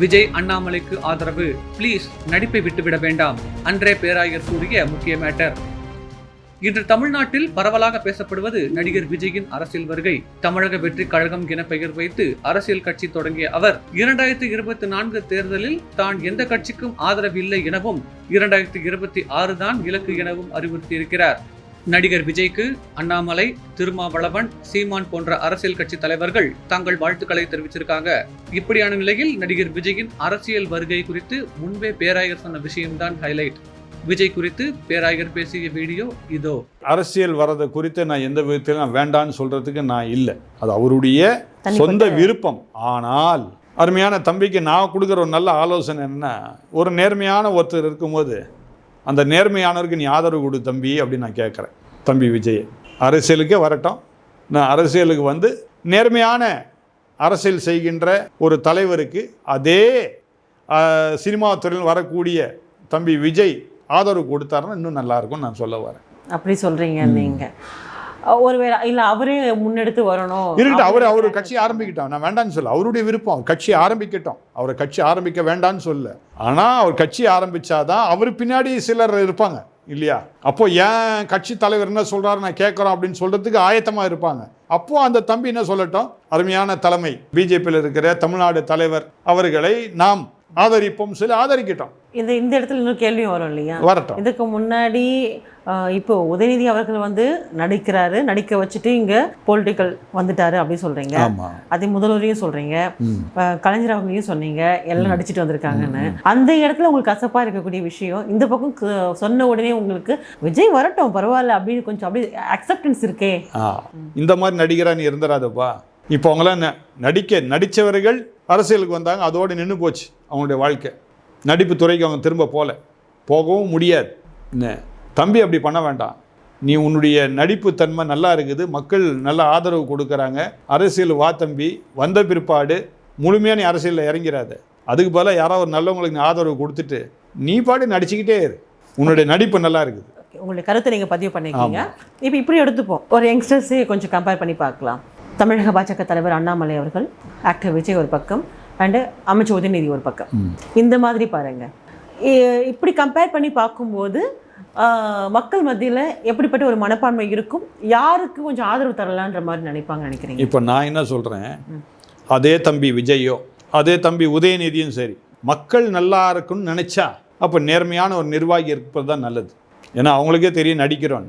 விஜய் அண்ணாமலைக்கு ஆதரவு. ப்ளீஸ் நடிப்பை விட்டுவிட வேண்டாம். அன்றே பேராயர் கூறிய முக்கிய மேட்டர். இன்று தமிழ்நாட்டில் பரவலாக பேசப்படுவது நடிகர் விஜயின் அரசியல் வருகை. தமிழக வெற்றி கழகம் என பெயர் வைத்து அரசியல் கட்சி தொடங்கிய அவர் இரண்டாயிரத்தி இருபத்தி நான்கு தேர்தலில் தான் எந்த கட்சிக்கும் ஆதரவில்லை எனவும் இரண்டாயிரத்தி இருபத்தி ஆறு தான் இலக்கு எனவும் அறிவுறுத்தியிருக்கிறார். நடிகர் விஜய்க்கு அண்ணாமலை திருமாவளவன் சீமான் போன்ற அரசியல் கட்சி தலைவர்கள் தங்கள் வாழ்த்துக்களை தெரிவிச்சிருக்காங்க. இப்படியான நிலையில் நடிகர் விஜயின் அரசியல் வருகை குறித்து முன்பே பேராயர் சொன்ன விஷயம்தான் ஹைலைட் விஜய் குறித்து பேராயர் பேசிய வீடியோ இதோ. அரசியல் வரதை குறித்து நான் எந்த விதத்திலும் நான் வேண்டான்னு சொல்கிறதுக்கு நான் இல்லை. அது அவருடைய சொந்த விருப்பம். ஆனால் அருமையான தம்பிக்கு நான் கொடுக்குற ஒரு நல்ல ஆலோசனை என்ன ஒரு நேர்மையான ஒருத்தர் இருக்கும்போது அந்த நேர்மையானவருக்கு நீ ஆதரவு கொடு தம்பி அப்படின்னு நான் கேட்குறேன். தம்பி விஜய். அரசியலுக்கே வரட்டும். நான் அரசியலுக்கு வந்து நேர்மையான அரசியல் செய்கின்ற ஒரு தலைவருக்கு அதே சினிமா துறையில் வரக்கூடிய தம்பி விஜய் ஆதரவு கொடுத்தாருன்னா இன்னும் நல்லா இருக்கும்னு நான் சொல்ல வரேன். அப்படி சொல்றீங்க நீங்க. ஒருவேளை இல்ல அவரே முன்னெடுத்து வரணும். இருக்கட்டும் அவர் அவரு கட்சி ஆரம்பிக்கிட்டோம். நான் வேண்டான்னு சொல்ல அவருடைய விருப்பம் கட்சி ஆரம்பிக்கட்டும். அவரை கட்சி ஆரம்பிக்க வேண்டான்னு சொல்ல ஆனால் அவர் கட்சி ஆரம்பிச்சாதான் அவர் பின்னாடி சிலர் இருப்பாங்க. இல்லையா? அப்போ ஏன் கட்சி தலைவர் என்ன சொல்றாரு? நான் கேட்குறோம் அப்படின்னு சொல்றதுக்கு ஆயத்தமாக இருப்பாங்க. அப்போ அந்த தம்பி என்ன சொல்லட்டும்? அருமையான தலைமை. பிஜேபியில் இருக்கிற தமிழ்நாடு தலைவர் அவர்களை நாம் ஆதரிப்போம் சொல்லி ஆதரிக்கட்டும். இந்த இந்த இடத்துல இன்னொரு கேள்வியும் வரும் இல்லையா? வரட்டும். இதுக்கு முன்னாடி இப்போ உதயநிதி அவர்கள் வந்து நடிக்கிறாரு நடிக்க வச்சுட்டு இங்க பொலிட்டிக்கல் வந்துட்டாரு அப்படின்னு சொல்றீங்க. அதே முதல்வரையும் சொல்றீங்க. கலைஞர் அவர்களையும் சொன்னீங்க. எல்லாம் நடிச்சிட்டு வந்திருக்காங்கன்னு. அந்த இடத்துல உங்களுக்கு கசப்பா இருக்கக்கூடிய விஷயம் இந்த பக்கம் சொன்ன உடனே உங்களுக்கு விஜய் வரட்டும் பரவாயில்ல அப்படின்னு கொஞ்சம் அப்படியே அக்செப்டன்ஸ் இருக்கே. இந்த மாதிரி நடிகரா நீ இருந்துடாதப்பா. இப்போ அவங்களாம் நடிக்க நடித்தவர்கள் அரசியலுக்கு வந்தாங்க அதோடு நின்று போச்சு அவங்களுடைய வாழ்க்கை. நடிப்பு துறைக்கு அவங்க திரும்ப போகல போகவும் முடியாது. என்ன தம்பி அப்படி பண்ண வேண்டாம். நீ உன்னுடைய நடிப்பு தன்மை நல்லா இருக்குது மக்கள் நல்ல ஆதரவு கொடுக்குறாங்க அரசியல் வா தம்பி வந்த பிற்பாடு முழுமையாக நீ அரசியலில் இறங்கிறாத. அதுக்கு பதிலாக யாரோ ஒரு நல்லவங்களுக்கு நீ ஆதரவு கொடுத்துட்டு நீ பாட்டு நடிச்சுக்கிட்டே இரு. உன்னுடைய நடிப்பு நல்லா இருக்குது. உங்களுடைய கருத்தை நீங்கள் பதிவு பண்ணிருக்கீங்க இப்போ இப்படி எடுத்துப்போம். ஒரு யங்ஸ்டர்ஸே கொஞ்சம் கம்பேர் பண்ணி பார்க்கலாம். தமிழக பாஜக தலைவர் அண்ணாமலை அவர்கள் ஆக்டர் விஜய் ஒரு பக்கம் அண்டு அமைச்சர் உதயநிதி ஒரு பக்கம். இந்த மாதிரி பாருங்க. இ- இப்படி கம்பேர் பண்ணி பார்க்கும்போது மக்கள் மத்தியில் எப்படிப்பட்ட ஒரு மனப்பான்மை இருக்கும்? யாருக்கு கொஞ்சம் ஆதரவு தரலான்ற மாதிரி நினைப்பாங்க நினைக்கிறீங்க? இப்போ நான் என்ன சொல்கிறேன் அதே தம்பி விஜயோ அதே தம்பி உதயநிதியும் சரி. மக்கள் நல்லா இருக்குன்னு நினச்சா அப்போ நேர்மையான ஒரு நிர்வாகி இருப்பது தான் நல்லது. ஏன்னா அவங்களுக்கே தெரியும் நடிக்கிறோம்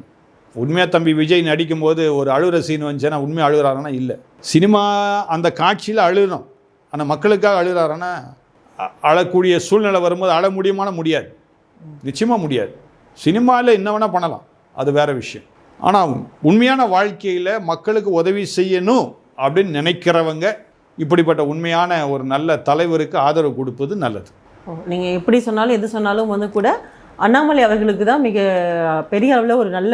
உண்மையாக தம்பி விஜய் நடிக்கும்போது ஒரு அழுகிற சீன் வந்துச்சுன்னா உண்மையாக அழுகிறாருன்னா இல்லை. சினிமா அந்த காட்சியில் அழுகிறோம் ஆனால் மக்களுக்காக அழுகிறாருன்னா அ- அழக்கூடிய சூழ்நிலை வரும்போது அழ முடியுமான முடியாது. நிச்சயமாக முடியாது. சினிமாவில் என்ன வேணால் பண்ணலாம். அது வேறு விஷயம். ஆனால் உண்மையான வாழ்க்கையில் மக்களுக்கு உதவி செய்யணும் அப்படின்னு நினைக்கிறவங்க இப்படிப்பட்ட உண்மையான ஒரு நல்ல தலைவருக்கு ஆதரவு கொடுப்பது நல்லது. நீங்கள் எப்படி சொன்னாலும் எது சொன்னாலும் வந்து கூட அண்ணாமலை அவர்களுக்கு தான் மிக பெரிய அளவில் ஒரு நல்ல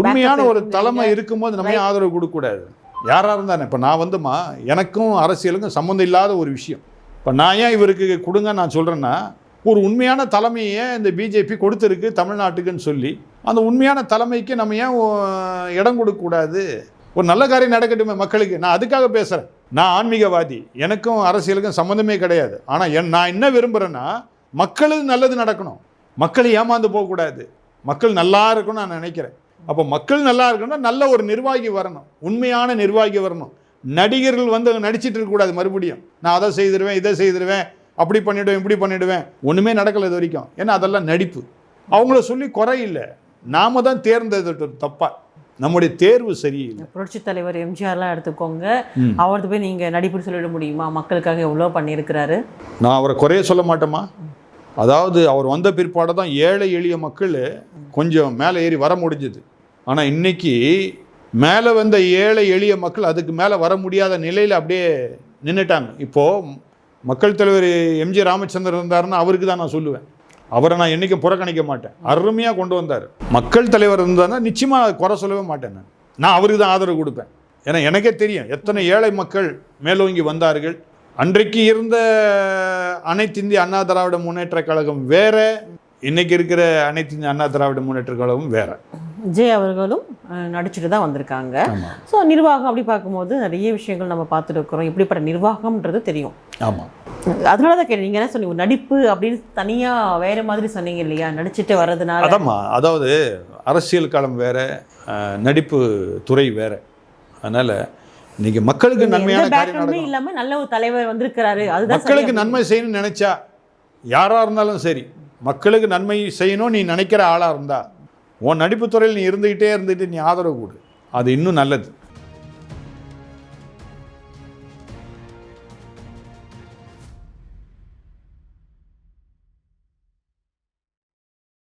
உண்மையான ஒரு தலைமை இருக்கும்போது நம்ம ஏன் ஆதரவு கொடுக்கக்கூடாது? யாராக இருந்தானே இப்போ நான் வந்துமா எனக்கும் அரசியலுக்கும் சம்மந்தம் இல்லாத ஒரு விஷயம். இப்போ நான் ஏன் இவருக்கு கொடுங்க நான் சொல்கிறேன்னா ஒரு உண்மையான தலைமையை இந்த பிஜேபி கொடுத்துருக்கு தமிழ்நாட்டுக்குன்னு சொல்லி அந்த உண்மையான தலைமைக்கு நம்ம ஏன் இடம் கொடுக்கக்கூடாது? ஒரு நல்ல காரியம் நடக்கட்டுமே மக்களுக்கு. நான் அதுக்காக பேசுகிறேன் நான் ஆன்மீகவாதி. எனக்கும் அரசியலுக்கும் சம்மந்தமே கிடையாது. ஆனால் என் நான் என்ன விரும்புகிறேன்னா மக்களுக்கு நல்லது நடக்கணும். மக்கள் ஏமாந்து போகக்கூடாது. மக்கள் நல்லா இருக்கணும்னு நான் நினைக்கிறேன். அப்போ மக்கள் நல்லா இருக்கணும்னா நல்ல ஒரு நிர்வாகி வரணும். உண்மையான நிர்வாகி வரணும். நடிகர்கள் வந்து நடிச்சிட்டு இருக்கக்கூடாது மறுபடியும். நான் அதை செய்திருவேன் இதை செய்திருவேன் அப்படி பண்ணிடுவேன் இப்படி பண்ணிடுவேன். ஒன்றுமே நடக்கலை இது வரைக்கும். ஏன்னா அதெல்லாம் நடிப்பு. அவங்கள சொல்லி குறை இல்லை. நாம தான் தேர்ந்தெடுத்தோம் தப்பா. நம்முடைய தேர்வு சரியில்லை. புரட்சி தலைவர் எம்ஜிஆர்லாம் எடுத்துக்கோங்க. அவரது போய் நீங்க நடிப்பு சொல்லிட முடியுமா? மக்களுக்காக எவ்வளோ பண்ணியிருக்கிறாரு. நான் அவரை குறைய சொல்ல மாட்டோமா அதாவது அவர் வந்த பிற்பாடு தான் ஏழை எளிய மக்கள் கொஞ்சம் மேலே ஏறி வர முடிஞ்சது. ஆனால் இன்னைக்கு மேலே வந்த ஏழை எளிய மக்கள் அதுக்கு மேலே வர முடியாத நிலையில் அப்படியே நின்றுட்டாங்க இப்போது மக்கள் தலைவர் எம்ஜி ராமச்சந்திரன் இருந்தாருன்னா அவருக்கு தான் நான் சொல்லுவேன். அவரை நான் என்றைக்கும் புறக்கணிக்க மாட்டேன். அருமையாக கொண்டு வந்தார். மக்கள் தலைவர் இருந்தாருன்னா நிச்சயமாக குறை சொல்லவே மாட்டேன் நான். நான் அவருக்கு தான் ஆதரவு கொடுப்பேன். ஏன்னா எனக்கே தெரியும் எத்தனை ஏழை மக்கள் மேலோங்கி வந்தார்கள். அன்றைக்கு இருந்த அனைத்து இந்திய அண்ணா திராவிட முன்னேற்ற கழகம் வேற இன்னைக்கு இருக்கிற அனைத்து இந்திய அண்ணா திராவிட முன்னேற்ற கழகமும் வேற. விஜய் அவர்களும் நடிச்சுட்டு தான் வந்திருக்காங்க. ஸோ நிர்வாகம் அப்படி பார்க்கும்போது நிறைய விஷயங்கள் நம்ம பார்த்துட்டு இருக்கிறோம். எப்படிப்பட்ட நிர்வாகம்ன்றது தெரியும். ஆமாம் அதனால தான் நீங்கள் என்ன சொன்னீங்க? நடிப்பு அப்படின்னு தனியாக வேற மாதிரி சொன்னீங்க இல்லையா? நடிச்சுட்டு வர்றதுனால. அதாம்மா அதாவது அரசியல் களம் வேற நடிப்பு துறை வேற. அதனால இன்னைக்கு மக்களுக்கு நன்மையான காரியம் இல்லாம நல்ல ஒரு தலைவர் வந்திருக்கிறாரு. அதுதான் மக்களுக்கு நன்மை செய்யணும்னு நினைச்சா யாரா இருந்தாலும் சரி மக்களுக்கு நன்மை செய்யணும் நீ நினைக்கிற ஆளா இருந்தா உன் நடிப்பு துறையில் நீ இருந்துகிட்டே இருந்துட்டு நீ ஆதரவு கொடு. அது இன்னும் நல்லது.